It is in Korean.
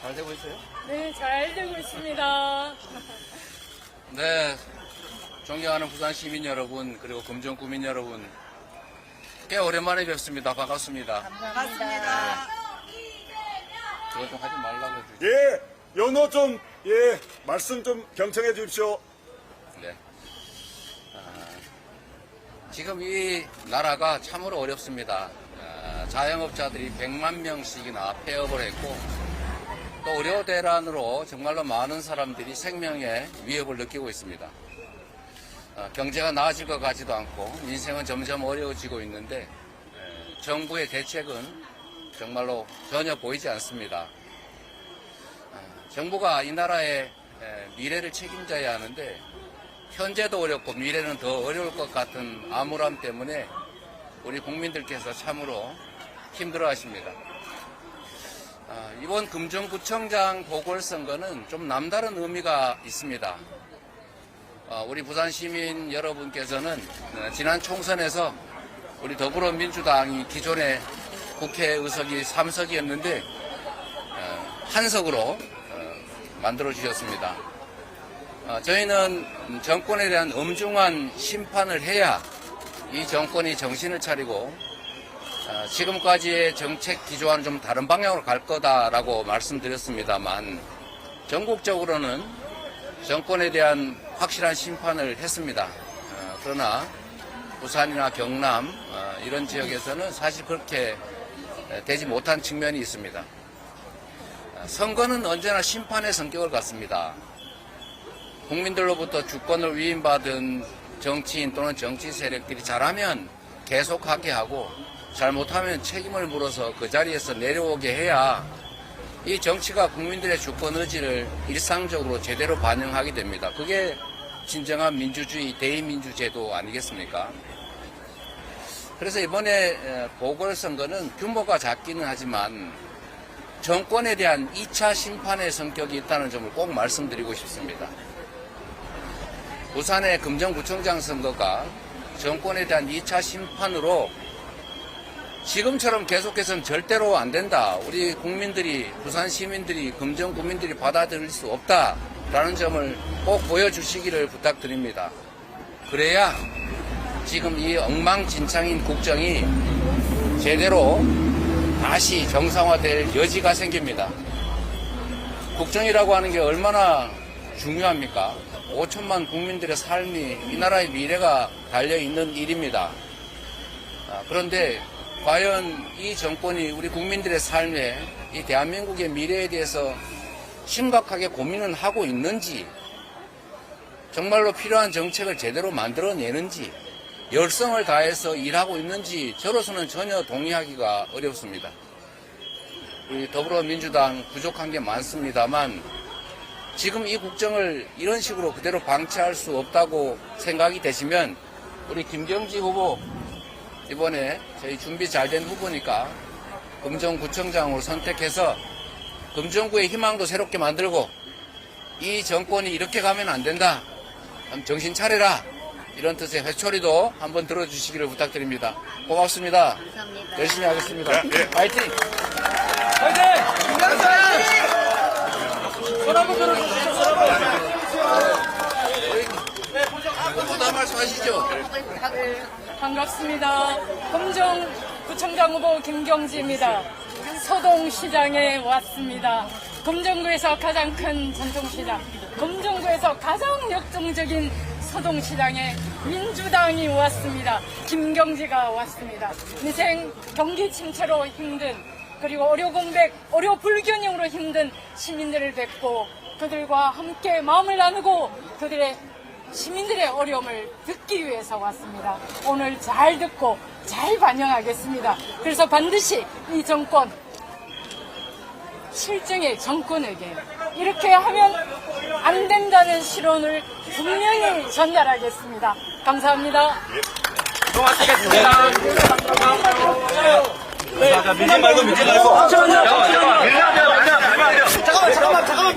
잘 되고 있어요? 네, 잘 되고 있습니다. 네, 존경하는 부산 시민 여러분 그리고 금정 구민 여러분 꽤 오랜만에 뵙습니다. 반갑습니다. 반갑습니다. 그거 좀 하지 말라고 해주죠. 예, 연호 좀, 예, 말씀 좀 경청해 주십시오. 네. 아, 지금 이 나라가 참으로 어렵습니다. 아, 자영업자들이 100만 명씩이나 폐업을 했고 또 의료 대란으로 정말로 많은 사람들이 생명의 위협을 느끼고 있습니다. 아, 경제가 나아질 것 같지도 않고 인생은 점점 어려워지고 있는데 에, 정부의 대책은 정말로 전혀 보이지 않습니다. 아, 정부가 이 나라의 에, 미래를 책임져야 하는데 현재도 어렵고 미래는 더 어려울 것 같은 암울함 때문에 우리 국민들께서 참으로 힘들어 하십니다. 아, 이번 금정구청장 보궐선거는 좀 남다른 의미가 있습니다. 아, 우리 부산 시민 여러분께서는 어, 지난 총선에서 우리 더불어민주당이 기존의 국회 의석이 3석이었는데 한 석으로 만들어 주셨습니다. 어, 저희는 정권에 대한 엄중한 심판을 해야 이 정권이 정신을 차리고 어, 지금까지의 정책 기조와는 좀 다른 방향으로 갈 거다라고 말씀드렸습니다만 전국적으로는 정권에 대한 확실한 심판을 했습니다. 어, 그러나 부산이나 경남 어, 이런 지역에서는 사실 그렇게 에, 되지 못한 측면이 있습니다. 어, 선거는 언제나 심판의 성격을 갖습니다. 국민들로부터 주권을 위임받은 정치인 또는 정치 세력들이 잘하면 계속하게 하고 잘못하면 책임을 물어서 그 자리에서 내려오게 해야 이 정치가 국민들의 주권 의지를 일상적으로 제대로 반영하게 됩니다. 그게 진정한 민주주의 대의민주 제도 아니겠습니까? 그래서 이번에 에, 보궐선거는 규모가 작기는 하지만 정권에 대한 2차 심판의 성격이 있다는 점을 꼭 말씀드리고 싶습니다. 부산의 금정구청장 선거가 정권에 대한 2차 심판으로 지금처럼 계속해서는 절대로 안 된다. 우리 국민들이, 부산 시민들이, 금정 국민들이 받아들일 수 없다라는 점을 꼭 보여주시기를 부탁드립니다. 그래야 지금 이 엉망진창인 국정이 제대로 다시 정상화될 여지가 생깁니다. 국정이라고 하는 게 얼마나 중요합니까? 5천만 국민들의 삶이 이 나라의 미래가 달려 있는 일입니다. 아, 그런데 과연 이 정권이 우리 국민들의 삶에 이 대한민국의 미래에 대해서 심각하게 고민은 하고 있는지 정말로 필요한 정책을 제대로 만들어내는지 열성을 다해서 일하고 있는지 저로서는 전혀 동의하기가 어렵습니다. 우리 더불어민주당 부족한 게 많습니다만 지금 이 국정을 이런 식으로 그대로 방치할 수 없다고 생각이 되시면 우리 김경지 후보 이번에 저희 준비 잘 된 후보니까 금정구청장으로 선택해서 금정구의 희망도 새롭게 만들고 이 정권이 이렇게 가면 안 된다. 정신 차려라. 이런 뜻의 회초리도 한번 들어주시기를 부탁드립니다. 고맙습니다. 감사합니다. 열심히 하겠습니다. 네, 네. 파이팅! 다 말씀하시죠. 반갑습니다. 금정 구청장 후보 김경지입니다. 서동시장에 왔습니다. 금정구에서 가장 큰 전통시장, 금정구에서 가장 역동적인 서동시장에 민주당이 왔습니다. 김경지가 왔습니다. 인생 경기 침체로 힘든 그리고 어려 공백, 어려 불균형으로 힘든 시민들을 뵙고 그들과 함께 마음을 나누고 그들의 시민들의 어려움을 듣기 위해서 왔습니다. 오늘 잘 듣고 잘 반영하겠습니다. 그래서 반드시 이 정권, 실정의 정권에게 이렇게 하면 안 된다는 실언을 분명히 전달하겠습니다. 감사합니다. 민지 말고 민지 말고. 잠깐만 잠깐만. 잠깐만 잠깐만.